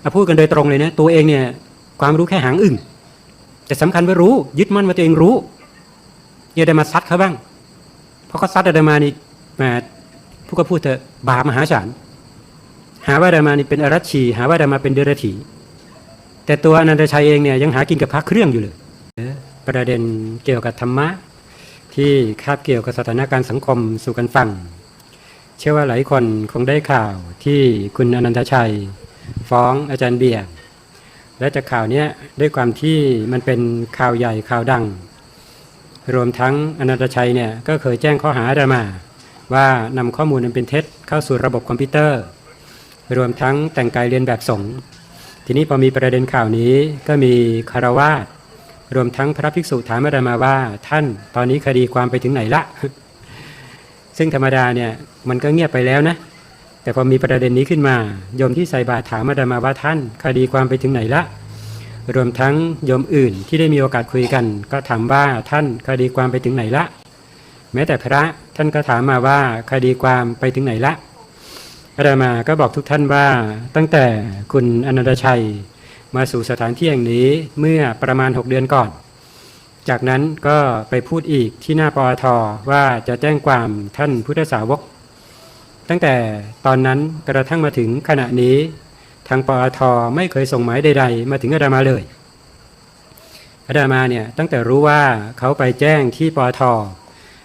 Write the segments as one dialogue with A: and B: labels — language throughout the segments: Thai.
A: เอาพูดกันโดยตรงเลยนะตัวเองเนี่ยความรู้แค่หางอึ่งแต่สำคัญว่ารู้ ยึดมั่นว่าตัวเองรู้อย่าได้มาซัดเขาบ้าง เพราะเขาซัดอาตมานี่แหมผู้ก็พูดเถอะบาปมหาศาลหาว่าอาตมานี่เป็นอรัชชี หาว่าอาตมาเป็นเดรัจฉีแต่ตัวอนันตชัยเองเนี่ยยังหากินกับพระเครื่องอยู่เลยประเด็นเกี่ยวกับธรรมะ ที่คาบเกี่ยวกับสถานการณ์สังคมสู่กันฟัง เชื่อว่าหลายคนคงได้ข่าวที่คุณอนันตชัย ฟ้องอาจารย์เบียร์และจากข่าวนี้ด้วยความที่มันเป็นข่าวใหญ่ข่าวดัง รวมทั้งอนันตชัยเนี่ยก็เคยแจ้งข้อหาอามา ว่านำข้อมูลอันเป็นเท็จเข้าสู่ระบบคอมพิวเตอร์ รวมทั้งแต่งกายเรียนแบบสงฆ์ทีนี้พอมีประเด็นข่าวนี้ก็มีคารวาสรวมทั้งพระภิกษุถามอาตมาว่า ท่านตอนนี้คดีความไปถึงไหนละ ซึ่งธรรมดาเนี่ยมันก็เงียบไปแล้วนะ แต่พอมีประเด็นนี้ขึ้นมาโยมที่ใส่บาตรถามอาตมาว่าท่าน คดีความไปถึงไหนละ รวมทั้งโยมอื่นที่ได้มีโอกาสคุยกัน ก็ถามว่าท่านคดีความไปถึงไหนละ แม้แต่พระท่านก็ถามมาว่าคดีความไปถึงไหนละอาตมาก็บอกทุกท่านว่าตั้งแต่คุณอนันตชัย มาสู่สถานที่แห่งนี้เมื่อประมาณ 6 เดือนก่อน จากนั้นก็ไปพูดอีกที่หน้าปอทว่าจะแจ้งความท่านพุทธสาวก ตั้งแต่ตอนนั้นกระทั่งมาถึงขณะนี้ ทางปอทไม่เคยส่งหมายใดๆ มาถึงอาดามาเลยอาดามาเนี่ยตั้งแต่รู้ว่าเขาไปแจ้งที่ปอท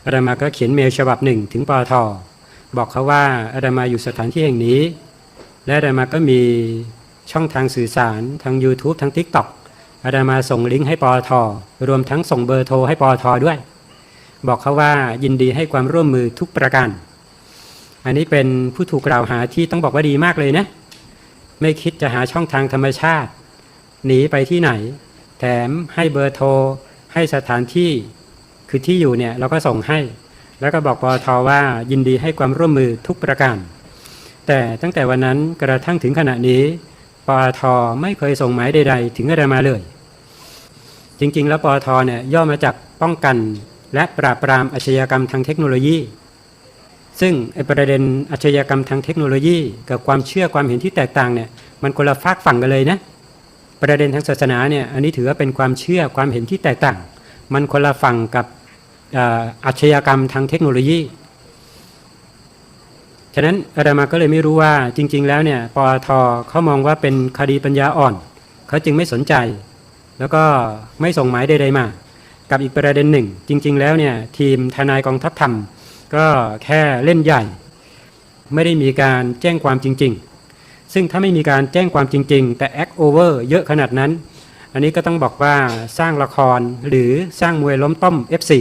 A: อาดามาก็เขียนเมลฉบับหนึ่งถึงปอทบอกเขาว่าอาดามาอยู่สถานที่แห่งนี้ และอาดามาก็มีช่องทางสื่อสารทาง YouTube ทาง TikTok อาดามาส่งลิงก์ให้ปอทรวมทั้งส่งเบอร์โทรให้ปอทด้วย บอกเขาว่ายินดีให้ความร่วมมือทุกประการ อันนี้เป็นผู้ถูกกล่าวหาที่ต้องบอกว่าดีมากเลยนะ ไม่คิดจะหาช่องทางธรรมชาติ หนีไปที่ไหน แถมให้เบอร์โทร ให้สถานที่คือที่อยู่เนี่ยเราก็ส่งให้ แล้วก็บอกปอทว่ายินดีให้ความร่วมมือทุกประการ แต่ตั้งแต่วันนั้นกระทั่งถึงขณะนี้ปอทไม่เคยส่งหมายใด ๆ ถึงอาตมาเลย จริง ๆ แล้วปอทเนี่ยย่อมาจากป้องกันและปราบปรามอาชญากรรมทางเทคโนโลยี ซึ่งประเด็นอาชญากรรมทางเทคโนโลยี กับความเชื่อความเห็นที่แตกต่างเนี่ยมันคนละฝากฝั่งกันเลยนะประเด็นทางศาสนาเนี่ยอันนี้ถือว่าเป็นความเชื่อความเห็นที่แตกต่าง มันคนละฝั่งกับอาชญากรรมทางเทคโนโลยี ฉะนั้นอาตมาก็เลยไม่รู้ว่าจริง ๆ แล้วเนี่ยปอทเขามองว่าเป็นคดีปัญญาอ่อน เขาจึงไม่สนใจ แล้วก็ไม่ส่งหมายใดๆมา กับอีกประเด็นหนึ่ง จริง ๆ แล้วเนี่ยทีมทนายกองทัพธรรม ก็แค่เล่นใหญ่ ไม่ได้มีการแจ้งความจริง ๆ ซึ่งถ้าไม่มีการแจ้งความจริง ๆ แต่แอคโอเวอร์เยอะขนาดนั้น อันนี้ก็ต้องบอกว่าสร้างละครหรือสร้างมวยล้มต้ม F4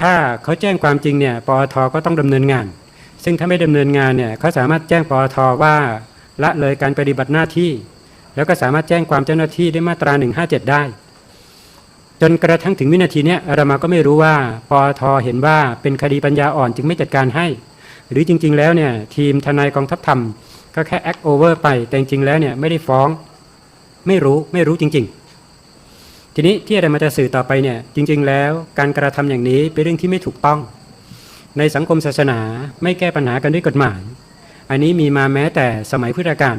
A: ถ้าเขาแจ้งความจริงเนี่ยปอทก็ต้องดำเนินงาน ซึ่งถ้าไม่ดำเนินงานเนี่ยเขาสามารถแจ้งปอทว่าละเลยการปฏิบัติหน้าที่ แล้วก็สามารถแจ้งความเจ้าหน้าที่ได้มาตรา 157 ได้ นกระทั่งถึงวินาทีนี้ยเรามาก็ไม่รู้ว่าปอทเห็นว่าเป็นคดีปัญญาอ่อนจึงไม่จัดการให้ หรือจริง ๆ แล้วเนี่ยทีมทนายกองทัพธรรม ก็แค่แอคโอเวอร์ไปแต่จริงๆแล้วเนี่ยไม่ได้ฟ้อง ไม่รู้ไม่รู้จริง ๆ ทีนี้ที่อะไรมาจะสื่อต่อไปเนี่ยจริง ๆ แล้วการกระทำอย่างนี้เป็นเรื่องที่ไม่ถูกต้อง ในสังคมศาสนาไม่แก้ปัญหากันด้วยกฎหมาย อันนี้มีมาแม้แต่สมัยพุทธกาล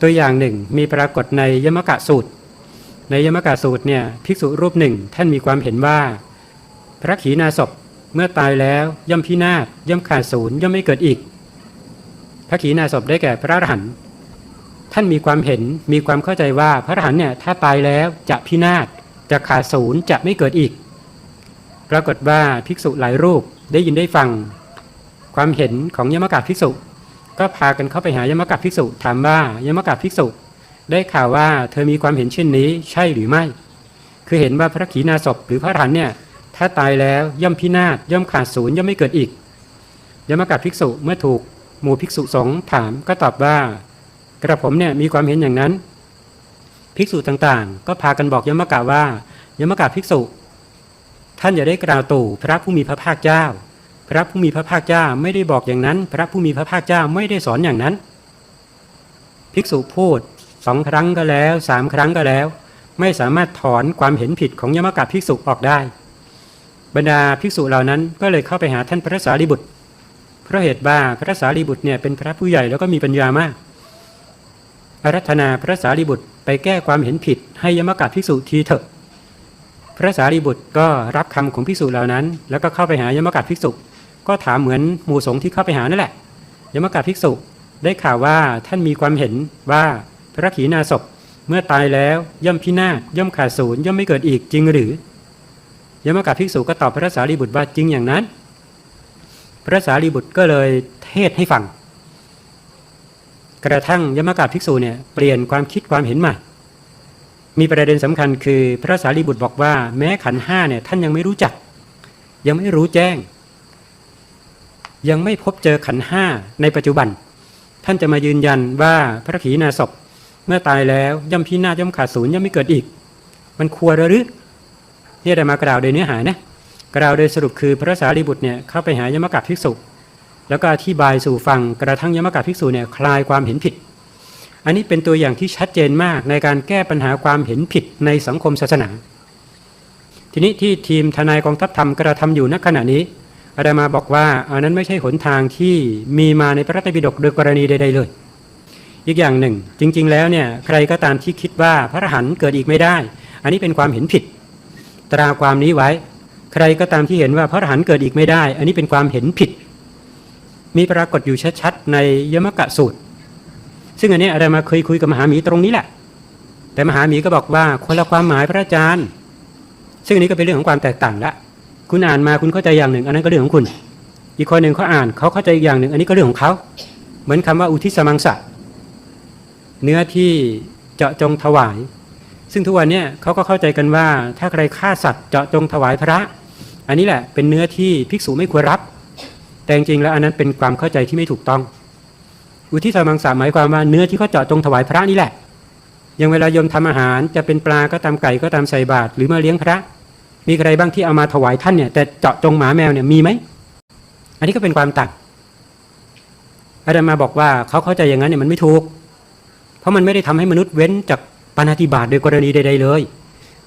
A: ตัวอย่างหนึ่งมีปรากฏในยมกะสูตร ในยมกะสูตรเนี่ยภิกษุรูปหนึ่งท่านมีความเห็นว่า พระขีณาสพเมื่อตายแล้วย่อมพินาศย่อมขาดศูนย์ย่อมไม่เกิดอีก พระขีณาสพได้แก่พระอรหันต์ท่านมีความเห็นมีความเข้าใจว่าพระอรหันต์เนี่ยถ้าตายแล้วจะพินาศจะขาดศูนย์จะไม่เกิดอีก ปรากฏว่าภิกษุหลายรูปได้ยินได้ฟัง ความเห็นของยมกะภิกษุ ก็พากันเข้าไปหายมกะภิกษุถามว่ายมกะภิกษุ ได้ข่าวว่าเธอมีความเห็นเช่นนี้ใช่หรือไม่ คือเห็นว่าพระขีณาสพหรือพระรันเนี่ย ถ้าตายแล้วย่อมพินาศย่อมขาดศูนย์ย่อมไม่เกิดอีกยมกะภิกษุเมื่อถูกหมู่ภิกษุสงฆ์ถามก็ตอบว่า กระผมเนี่ยมีความเห็นอย่างนั้น ภิกษุต่างๆ ก็พากันบอกยมกะว่ายมกะภิกษุ ท่านอย่าได้กล่าวตู่พระผู้มีพระภาคเจ้า พระผู้มีพระภาคเจ้าไม่ได้บอกอย่างนั้น พระผู้มีพระภาคเจ้าไม่ได้สอนอย่างนั้น ภิกษุพูด สองครั้งก็แล้วสามครั้งก็แล้ว ไม่สามารถถอนความเห็นผิดของยมกะภิกษุออกได้ บรรดาภิกษุเหล่านั้นก็เลยเข้าไปหาท่านพระสารีบุตรเพราะเหตุว่าพระสารีบุตรเนี่ยเป็นพระผู้ใหญ่แล้วก็มีปัญญามากอารัธนาพระสารีบุตรไปแก้ความเห็นผิดให้ยมกะภิกษุทีเถอะ พระสารีบุตรก็รับคำของภิกษุเหล่านั้น แล้วก็เข้าไปหายมกะภิกษุ ก็ถามเหมือนหมู่สงฆ์ที่เข้าไปหานั่นแหละ ยมกะภิกษุได้ข่าวว่าท่านมีความเห็นว่า พระขีณาสพเมื่อตายแล้วย่อมพินาศย่อมขาดศูนย์ย่อมไม่เกิดอีกจริงหรือยมกะภิกษุก็ตอบพระสารีบุตรว่าจริงอย่างนั้น พระสารีบุตรก็เลยเทศให้ฟัง กระทั่งยมกะภิกษุเนี่ยเปลี่ยนความคิดความเห็นใหม่มีประเด็นสำคัญคือพระสารีบุตรบอกว่า แม้ขันห้าเนี่ยท่านยังไม่รู้จัก ยังไม่รู้แจ้ง ยังไม่พบเจอขันห้าในปัจจุบัน ท่านจะมายืนยันว่าพระขีณาสพ เมื่อตายแล้วย่อมพินาศย่อมขาดศูนย์ย่อมไม่เกิดอีก มันควรหรือเนี่ได้มากล่าวโดยเนื้อหานะกล่าวโดยสรุปคือพระสารีบุตรเนี่ยเข้าไปหายมกะภิกษุ แล้วก็อธิบายสู่ฟังกระทั่งยมกะภิกษุเนี่ยคลายความเห็นผิด อันนี้เป็นตัวอย่างที่ชัดเจนมากในการแก้ปัญหาความเห็นผิดในสังคมศาสนา ทีนี้ที่ทีมทนายกองทัพธรรมกระทำอยู่ณขณะนี้อาดามาบอกว่าอันนั้นไม่ใช่หนทางที่มีมาในพระไตรปิฎกโดยกรณีใดๆเลย อีกอย่างหนึ่ง จริง ๆ แล้วเนี่ยใครก็ตามที่คิดว่าพระอรหันต์เกิดอีกไม่ได้ อันนี้เป็นความเห็นผิด ตราความนี้ไว้ ใครก็ตามที่เห็นว่าพระอรหันต์เกิดอีกไม่ได้ อันนี้เป็นความเห็นผิด มีปรากฏอยู่ชัดๆในยมกะสูตร ซึ่งอันนี้อาดามาเคยคุยกับมหาหมีตรงนี้แหละ แต่มหาหมีก็บอกว่าคนละความหมายพระอาจารย์ ซึ่งอันนี้ก็เป็นเรื่องของความแตกต่างละคุณอ่านมาคุณเข้าใจอย่างหนึ่ง อันนั้นก็เรื่องของคุณ อีกคนหนึ่งเขาอ่านเขาเข้าใจอีกอย่างหนึ่ง อันนี้ก็เรื่องของเขาเหมือนคำว่าอุทิศมังสะ เนื้อที่เจาะจงถวาย ซึ่งทุกวันนี้เขาก็เข้าใจกันว่า ถ้าใครฆ่าสัตว์เจาะจงถวายพระ อันนี้แหละเป็นเนื้อที่ภิกษุไม่ควรรับ แต่จริงแล้วอันนั้นเป็นความเข้าใจที่ไม่ถูกต้อง อุทิศมังสะหมายความว่าเนื้อที่เขาเจาะจงถวายพระนี่แหละอย่างเวลาโยมทำอาหารจะเป็นปลาก็ตามไก่ก็ตามใส่บาตรหรือมาเลี้ยงพระ มีใครบ้างที่เอามาถวายท่านเนี่ยแต่เจาะจงหมาแมวเนี่ยมีไหมอันนี้ก็เป็นความต่างอาจารย์มาบอกว่าเขาเข้าใจอย่างนั้นเนี่ยมันไม่ถูก เพราะมันไม่ได้ทำให้มนุษย์เว้นจากปาณาติบาตโดยกรณีใด ๆ เลย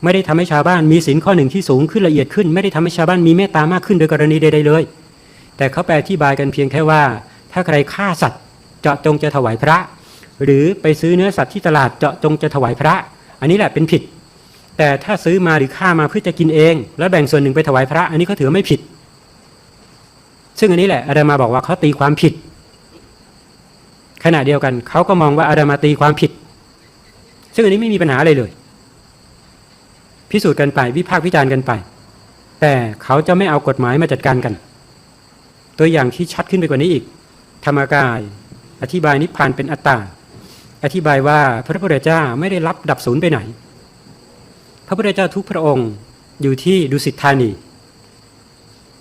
A: ไม่ได้ทำให้ชาวบ้านมีศีลข้อหนึ่งที่สูงขึ้นละเอียดขึ้น ไม่ได้ทำให้ชาวบ้านมีเมตตามากขึ้นโดยกรณีใด ๆ เลย แต่เขาแปลอธิบายกันเพียงแค่ว่า ถ้าใครฆ่าสัตว์เจาะจงจะถวายพระ หรือไปซื้อเนื้อสัตว์ที่ตลาดเจาะจงจะถวายพระ อันนี้แหละเป็นผิด แต่ถ้าซื้อมาหรือฆ่ามาเพื่อจะกินเอง แล้วแบ่งส่วนหนึ่งไปถวายพระ อันนี้เขาถือไม่ผิด ซึ่งอันนี้แหละอาดารมาบอกว่าเขาตีความผิด ขณะเดียวกันเขาก็มองว่าอาดามาตีความผิด ซึ่งอันนี้ไม่มีปัญหาอะไรเลย พิสูจน์กันไปวิพากษ์วิจารณ์กันไป แต่เขาจะไม่เอากฎหมายมาจัดการกัน ตัวอย่างที่ชัดขึ้นไปกว่านี้อีก ธรรมกาย อธิบายนิพพานเป็นอัตตา อธิบายว่าพระพุทธเจ้าไม่ได้รับดับศูนย์ไปไหน พระพุทธเจ้าทุกพระองค์อยู่ที่ดุสิตธานี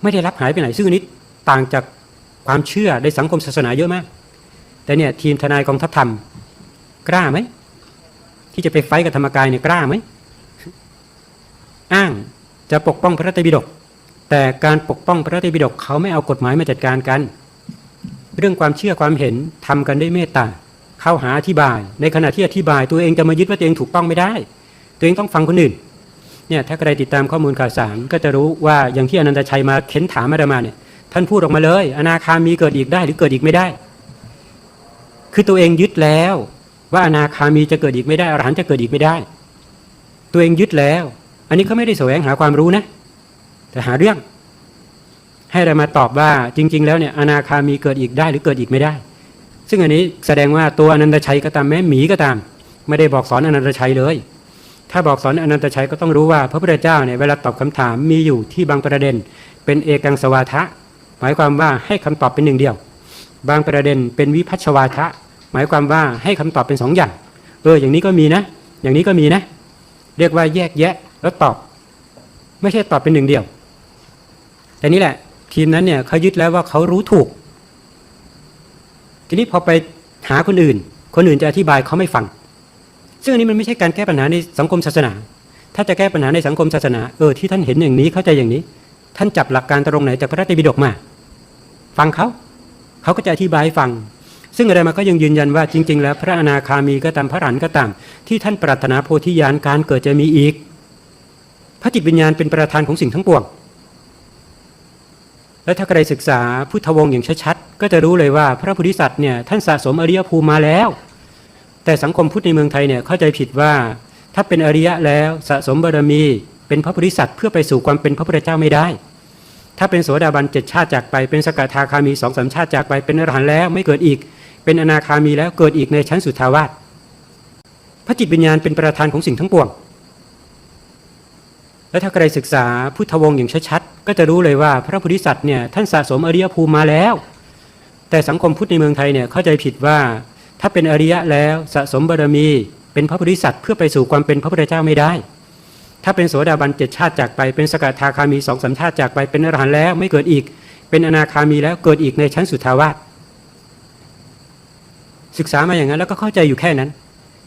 A: ไม่ได้รับหายไปไหนซึ่งอันนี้ต่างจากความเชื่อในสังคมศาสนาเยอะมาก แต่เนี่ยทีมทนายกองทัพธรรม กล้าไหมที่จะไปไฟท์กับธรรมกายเนี่ยกล้าไหมอ้างจะปกป้องพระไตรปิฎกแต่การปกป้องพระไตรปิฎกเขาไม่เอากฎหมายมาจัดการกัน เรื่องความเชื่อความเห็นทำกันด้วยเมตตาเข้าหาอธิบาย ในขณะที่อธิบาย ตัวเองจะมายึดว่าตัวเองถูกต้องไม่ได้ ตัวเองต้องฟังคนอื่นเนี่ยถ้าใครติดตามข้อมูลข่าวสารก็จะรู้ว่าอย่างที่อนันตชัยมาเค้นถามอาตมาเนี่ยท่านพูดออกมาเลย อนาคามีเกิดอีกได้หรือเกิดอีกไม่ได้ คือตัวเองยึดแล้ว ว่าอนาคามีจะเกิดอีกไม่ได้อรหันจะเกิดอีกไม่ได้ ตัวเองยึดแล้ว อันนี้เขาไม่ได้แสวงหาความรู้นะ แต่หาเรื่อง ให้เรามาตอบว่าจริง ๆ แล้วเนี่ยอนาคามีเกิดอีกได้หรือเกิดอีกไม่ได้ ซึ่งอันนี้แสดงว่าตัวอนันตชัยก็ตามแม้หมีก็ตาม ไม่ได้บอกสอนอนันตชัยเลยถ้าบอกสอนอนันตชัยก็ต้องรู้ว่าพระพุทธเจ้าเนี่ยเวลาตอบคำถามมีอยู่ที่บางประเด็น เป็นเอกังสวาทะ หมายความว่าให้คำตอบเป็นหนึ่งเดียว บางประเด็นเป็นวิพัชวาทะ หมายความว่าให้คำตอบเป็นสองอย่างเอออย่างนี้ก็มีนะ อย่างนี้ก็มีนะ เรียกว่าแยกแยะแล้วตอบ ไม่ใช่ตอบเป็นหนึ่งเดียว แต่นี่แหละ ทีมนั้นเนี่ยเขายึดแล้วว่าเขารู้ถูก ทีนี้พอไปหาคนอื่น คนอื่นจะอธิบายเขาไม่ฟัง ซึ่งอันนี้มันไม่ใช่การแก้ปัญหาในสังคมศาสนา ถ้าจะแก้ปัญหาในสังคมศาสนาเออที่ท่านเห็นอย่างนี้เข้าใจอย่างนี้ ท่านจับหลักการตรงไหนจากพระไตรปิฎกมา ฟังเขา เขาก็จะอธิบายให้ฟัง ซึ่งอะไรมาก็ยังยืนยันว่าจริง ๆ แล้วพระอนาคามีก็ตามพระอรหันต์ก็ตาม ที่ท่านปรารถนาโพธิญาณการเกิดจะมีอีก พระจิตวิญญาณเป็นประธานของสิ่งทั้งปวงและถ้าใครศึกษาพุทธวงศ์อย่างชัดๆก็จะรู้เลยว่าพระพุทธิสัตว์เนี่ยท่านสะสมอริยภูมิมาแล้ว แต่สังคมพุทธในเมืองไทยเนี่ยเข้าใจผิดว่า ถ้าเป็นอริยะแล้วสะสมบารมี เป็นพระโพธิสัตว์เพื่อไปสู่ความเป็นพระพุทธเจ้าไม่ได้ ถ้าเป็นโสดาบันเจ็ดชาติจากไป เป็นสกทาคามีสองสามชาติจากไป เป็นอรหันต์แล้วไม่เกิดอีก เป็นอนาคามีแล้วเกิดอีกในชั้นสุทาวาสพระจิตวิญญาณเป็นประธานของสิ่งทั้งปวง และถ้าใครศึกษาพุทธวงศ์อย่างชัดๆก็จะรู้เลยว่าพระโพธิสัตว์เนี่ยท่านสะสมอริยภูมิมาแล้ว แต่สังคมพุทธในเมืองไทยเนี่ยเข้าใจผิดว่า ถ้าเป็นอริยะแล้วสะสมบารมี เป็นพระโพธิสัตว์เพื่อไปสู่ความเป็นพระพุทธเจ้าไม่ได้ ถ้าเป็นโสดาบันเจ็ดชาติจากไป เป็นสกทาคามีสองสามชาติจากไป เป็นอรหันต์แล้วไม่เกิดอีก เป็นอนาคามีแล้วเกิดอีกในชั้นสุทาวาสศึกษามาอย่างนั้นแล้วก็เข้าใจอยู่แค่นั้น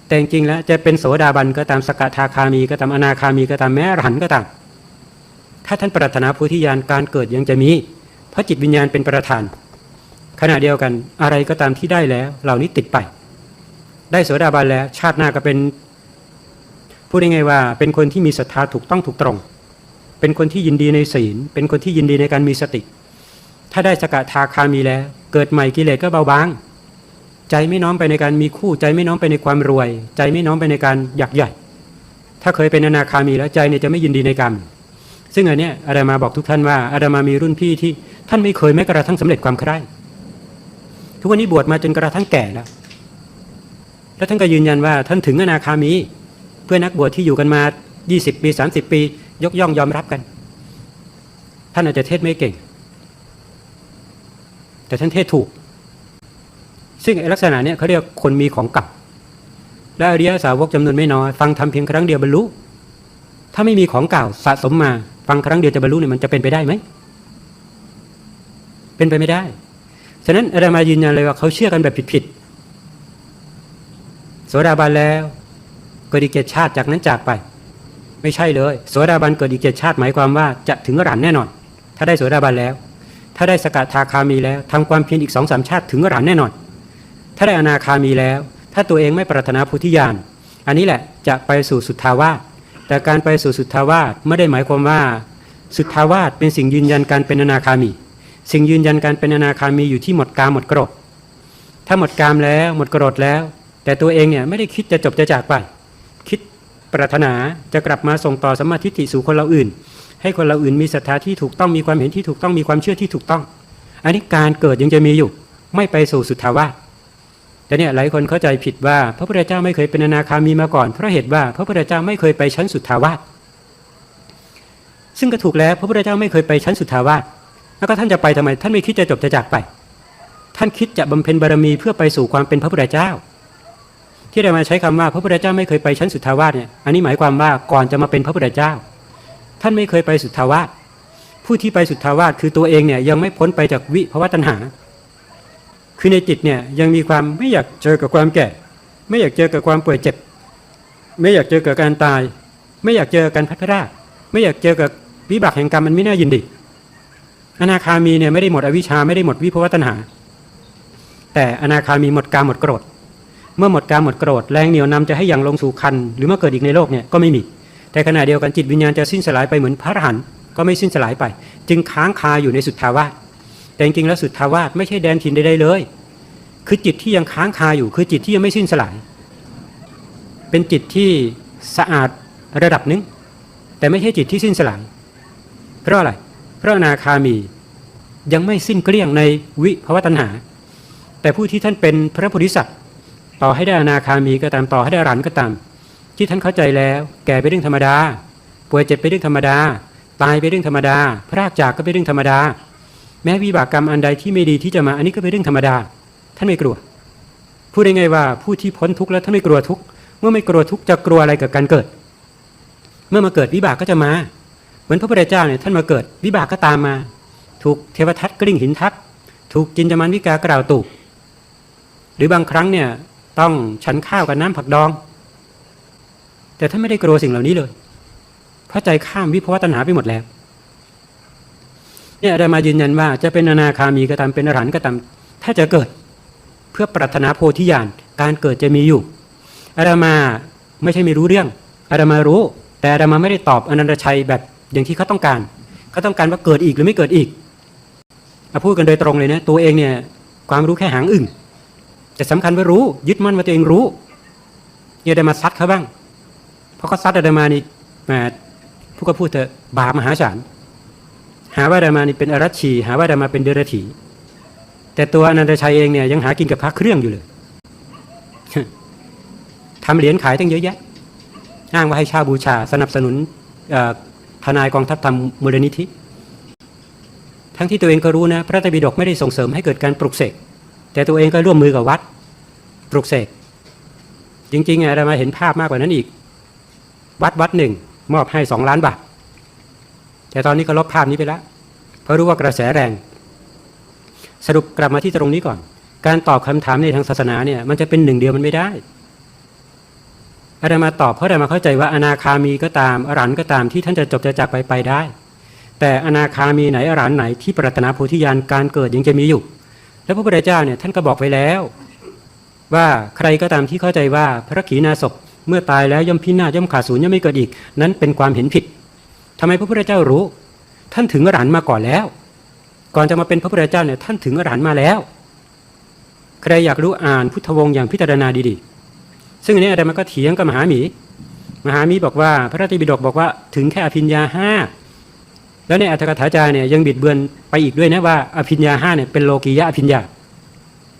A: แต่จริงแล้วจะเป็นโสดาบันก็ตามสกทาคามีก็ตามอนาคามีก็ตามแม้อรหันต์ก็ตาม ถ้าท่านปรารถนาโพธิญาณการเกิดยังจะมี เพราะจิตวิญญาณเป็นประธาน ขณะเดียวกันอะไรก็ตามที่ได้แล้ว เหล่านี้ติดไป ได้โสดาบันแล้ว ชาติหน้าก็เป็น พูดง่ายๆว่า เป็นคนที่มีศรัทธาถูกต้องถูกตรง เป็นคนที่ยินดีในศีล เป็นคนที่ยินดีในการมีสติ ถ้าได้สกทาคามีแล้ว เกิดใหม่กิเลสก็เบาบาง ใจไม่น้อมไปในการมีคู่ ใจไม่น้อมไปในความรวย ใจไม่น้อมไปในการอยากใหญ่ ถ้าเคยเป็นอนาคามีแล้วใจเนี่ยจะไม่ยินดีในกรรม ซึ่งอันเนี้ยอาดามาบอกทุกท่านว่าอาดามามีรุ่นพี่ที่ท่านไม่เคยแม้กระทั่งสำเร็จความใคร่ทุกวันนี้บวชมาจนกระทั่งแก่แล้ว แล้วท่านก็ยืนยันว่าท่านถึงอนาคามี เพื่อนักบวชที่อยู่กันมา 20 ปี 30 ปี ยกย่องยอมรับกัน ท่านอาจจะเทศไม่เก่ง แต่ท่านเทศถูก ซึ่งลักษณะนี้เขาเรียกคนมีของเกับและอริยสาวกจำนวนไม่น้อยฟังทำเพียงครั้งเดียวบรรลุ ถ้าไม่มีของเก่าสะสมมา ฟังครั้งเดียวจะบรรลุเนี่ยมันจะเป็นไปได้ไหม เป็นไปไม่ได้ ฉะนั้นอาตมายืนยันเลยว่าเขาเชื่อกันแบบผิดๆโสดาบันแล้ว เกิดอีกเจ็ดชาติจากนั้นจากไป ไม่ใช่เลยโสดาบันเกิดอีกเจ็ดชาติหมายความว่าจะถึงอรหันต์แน่นอน ถ้าได้โสดาบันแล้ว ถ้าได้สกทาคามีแล้วทำความเพียรอีกสองสามชาติถึงอรหันต์แน่นอน ถ้าได้อนาคามีแล้ว ถ้าตัวเองไม่ปรารถนาพุทธิญาณอันนี้แหละจะไปสู่สุทธาวาสแต่การไปสู่สุทธาวาสไม่ได้หมายความว่า สุทธาวาสเป็นสิ่งยืนยันการเป็นอนาคามี สิ่งยืนยันการเป็นอนาคามีอยู่ที่หมดกามหมดกรธถ้าหมดกามแล้วหมดกรธแล้ว แต่ตัวเองเนี่ยไม่ได้คิดจะจบจะจากไป ปรารถนาจะกลับมาส่งต่อสมมาทิฏฐิสู่คนเราอื่น ให้คนเราอื่นมีศรัทธาที่ถูกต้องมีความเห็นที่ถูกต้องมีความเชื่อที่ถูกต้อง อันนี้การเกิดยังจะมีอยู่ ไม่ไปสู่สุทธาวาสแต่เนี่ยหลายคนเข้าใจผิดว่าพระพุทธเจ้าไม่เคยเป็นอนาคามีมาก่อนเพราะเหตุว่าพระพุทธเจ้าไม่เคยไปชั้นสุทธาวาสซึ่งก็ถูกแล้วพระพุทธเจ้าไม่เคยไปชั้นสุทธาวาสแล้วก็ท่านจะไปทำไม ท่านไม่คิดจะจบจะจากไป ท่านคิดจะบำเพ็ญบารมีเพื่อไปสู่ความเป็นพระพุทธเจ้า ที่ได้มาใช้คำว่าพระพุทธเจ้าไม่เคยไปชั้นสุทธาวาสเนี่ยอันนี้หมายความว่าก่อนจะมาเป็นพระพุทธเจ้า ท่านไม่เคยไปสุทธาวาสผู้ที่ไปสุทธาวาสคือตัวเองเนี่ยยังไม่พ้นไปจากวิภวตัณหา คือในจิตเนี่ยยังมีความไม่อยากเจอกับความแก่ ไม่อยากเจอกับความป่วยเจ็บ ไม่อยากเจอกับการตาย ไม่อยากเจอการพัดพราไม่อยากเจอกับวิบากแห่งกรรมมันไม่น่ายินดีอนาคามีเนี่ยไม่ได้หมดอวิชชาไม่ได้หมดวิภวตัณหา แต่อนาคามีหมดกามหมดโกรธ เมื่อหมดกามหมดโกรธแรงเหนียวนำจะให้อย่างลงสู่คันหรือมาเกิดอีกในโลกเนี่ยก็ไม่มี แต่ขณะเดียวกันจิตวิญญาณจะสิ้นสลายไปเหมือนพระอรหันต์ก็ไม่สิ้นสลายไป จึงค้างคาอยู่ในสุทธาวาสแต่จริงๆแล้วสุทธาวาสไม่ใช่แดนถิ่นใดๆเลย คือจิตที่ยังค้างคาอยู่คือจิตที่ยังไม่สิ้นสลาย เป็นจิตที่สะอาดระดับหนึ่งแต่ไม่ใช่จิตที่สิ้นสลายเพราะอะไรเพราะนาคามียังไม่สิ้นเกลี้ยงในวิภวตัณหา แต่ผู้ที่ท่านเป็นพระโพธิสัตว์ ต่อให้ได้อนาคามีก็ตามต่อให้ได้อรหันก็ตาม ที่ท่านเข้าใจแล้ว แก่เป็นเรื่องธรรมดา ป่วยเจ็บเป็นเรื่องธรรมดา ตายเป็นเรื่องธรรมดา พรากจากก็เป็นเรื่องธรรมดา แม้วิบากกรรมอันใดที่ไม่ดีที่จะมาอันนี้ก็เป็นเรื่องธรรมดา ท่านไม่กลัว พูดได้ไงว่าผู้ที่พ้นทุกข์แล้วท่านไม่กลัวทุกข์ เมื่อไม่กลัวทุกข์จะกลัวอะไรกับการเกิด เมื่อมาเกิดวิบากก็จะมา เหมือนพระพุทธเจ้าเนี่ยท่านมาเกิดวิบากก็ตามมา ถูกเทวทัตกริ่งหินทับ ถูกจินจามันวิกากล่าวตุกหรือบางครั้งเนี่ย ต้องฉันข้าวกับน้ำผักดอง แต่ท่านไม่ได้กลัวสิ่งเหล่านี้เลยเพราะใจข้ามวิภวตัณหาไปหมดแล้ว เนี่ยได้มายืนยันว่าจะเป็นอนาคามีก็ตามเป็นอรหันต์ก็ตามถ้าจะเกิดเพื่อปรารถนาโพธิญาณการเกิดจะมีอยู่อาดามาไม่ใช่ไม่รู้เรื่องอาดามารู้ แต่อาดามาไม่ได้ตอบอนันตชัยแบบอย่างที่เขาต้องการเขาต้องการว่าเกิดอีกหรือไม่เกิดอีกเอาพูดกันโดยตรงเลยนะตัวเองเนี่ยความรู้แค่หางอึ่ง แต่สำคัญว่ารู้ ยึดมั่นว่าตัวเองรู้เนี่ยได้มาซัดเขาบ้าง เพราะเขาซัดอาตมานี่แหมผู้ก็พูดเถอะบาปมหาศาลหาว่าอาตมานี่เป็นอรัชชีหาว่าอาตมาเป็นเดรัจฉีแต่ตัวอนันตชัยเองเนี่ยยังหากินกับพระเครื่องอยู่เลยทำเหรียญขายตั้งเยอะแยะอ้างว่าให้ชาบูชา สนับสนุนทนายกองทัพธรรมมูลนิธิ ทั้งที่ตัวเองก็รู้นะ พระตรปิฎกไม่ได้ส่งเสริมให้เกิดการปลุกเสก แต่ตัวเองก็ร่วมมือกับวัด ปลุกเสก จริงๆอะเรามาเห็นภาพมากกว่านั้นอีก วัดวัดหนึ่งมอบให้สองล้านบาท แต่ตอนนี้ก็ลบภาพนี้ไปแล้ว เพราะรู้ว่ากระแสแรง สรุปกลับมาที่ตรงนี้ก่อน การตอบคำถามในทางศาสนาเนี่ย มันจะเป็นหนึ่งเดียวมันไม่ได้อาตมาตอบเพราะอาตมาเข้าใจว่าอนาคามีก็ตามอรันก็ตามที่ท่านจะจบจะจากไปไปได้ แต่อนาคามีไหนอรันไหนที่ปรารถนาโพธิญาณการเกิดยังจะมีอยู่ แล้วพระพุทธเจ้าเนี่ยท่านก็บอกไว้แล้ว ว่าใครก็ตามที่เข้าใจว่าพระขีณาสพเมื่อตายแล้วย่อมพินาศย่อมขาดสูญย่อมไม่เกิดอีก นั้นเป็นความเห็นผิดทำไมพระพุทธเจ้ารู้ ท่านถึงอรหันต์มาก่อนแล้ว ก่อนจะมาเป็นพระพุทธเจ้าเนี่ยท่านถึงอรหันต์มาแล้ว ใครอยากรู้อ่านพุทธวงศ์อย่างพิจารณาดีๆ ซึ่งอันนี้อาจารย์ก็เถียงกับมหาหมี มหาหมีบอกว่า พระราชบิดกบอกว่าถึงแค่อภิญญาห้า แล้วในอัตถกถาจารย์เนี่ยยังบิดเบือนไปอีกด้วยนะว่าอภิญญาห้าเนี่ยเป็นโลกียะอภิญญา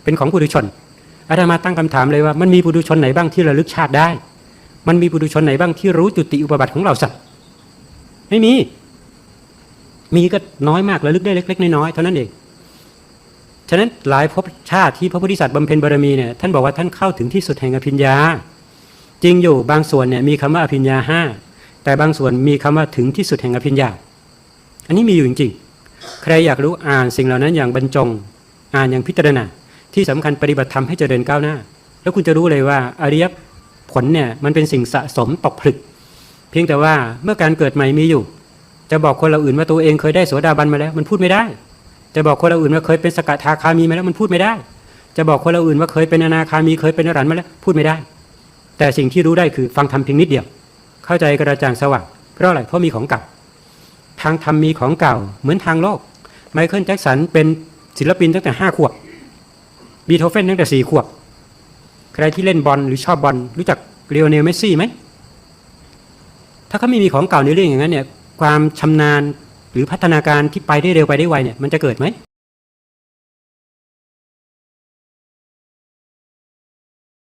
A: เป็นของปุถุชนอาตมาตั้งคำถามเลยว่ามันมีปุถุชนไหนบ้างที่ระลึกชาติได้ มันมีปุถุชนไหนบ้างที่รู้จุติอุปบัติของเราสัตว์ไม่มี มีก็น้อยมากระลึกได้เล็ก ๆ น้อยๆเท่านั้นเองฉะนั้นหลายภพชาติที่พระโพธิสัตว์บำเพ็ญบารมีเนี่ยท่านบอกว่าท่านเข้าถึงที่สุดแห่งอภิญญา จริงอยู่บางส่วนเนี่ยมีคำว่าอภิญญาห้าแต่บางส่วนมีคำว่าถึงที่สุดแห่งอภิญญา อันนี้มีอยู่จริงๆ ใครอยากรู้อ่านสิ่งเหล่านั้นอย่างบรรจง อ่านอย่างพิจารณา ที่สำคัญปฏิบัติธรรมให้เจริญก้าวหน้า แล้วคุณจะรู้เลยว่าอริยผลเนี่ยมันเป็นสิ่งสะสมตกผลึก เพียงแต่ว่าเมื่อการเกิดใหม่มีอยู่ จะบอกคนเราอื่นว่าตัวเองเคยได้โสดาบันมาแล้ว มันพูดไม่ได้ จะบอกคนเราอื่นว่าเคยเป็นสกทาคามีมาแล้วมันพูดไม่ได้ จะบอกคนเราอื่นว่าเคยเป็นอนาคามีเคยเป็นอรหันต์มาแล้วพูดไม่ได้ แต่สิ่งที่รู้ได้คือฟังธรรมเพียงนิดเดียว เข้าใจกระจ่างสว่างเพราะอะไรเพราะมีของเก่าทางธรรมมีของเก่า เหมือนทางโลก ไมเคิลแจ็คสันเป็นศิลปินตั้งแต่ห้าขวบบีโธเฟนตั้งแต่สี่ขวบ ใครที่เล่นบอลหรือชอบบอลรู้จักเรียวเนลเมสซี่ไหม ถ้าเขาไม่มีของเก่าในเรื่องอย่างนั้นเนี่ยความชำนาญหรือพัฒนาการที่ไปได้เร็วไปได้ไวเนี่ยมันจะเกิดไหม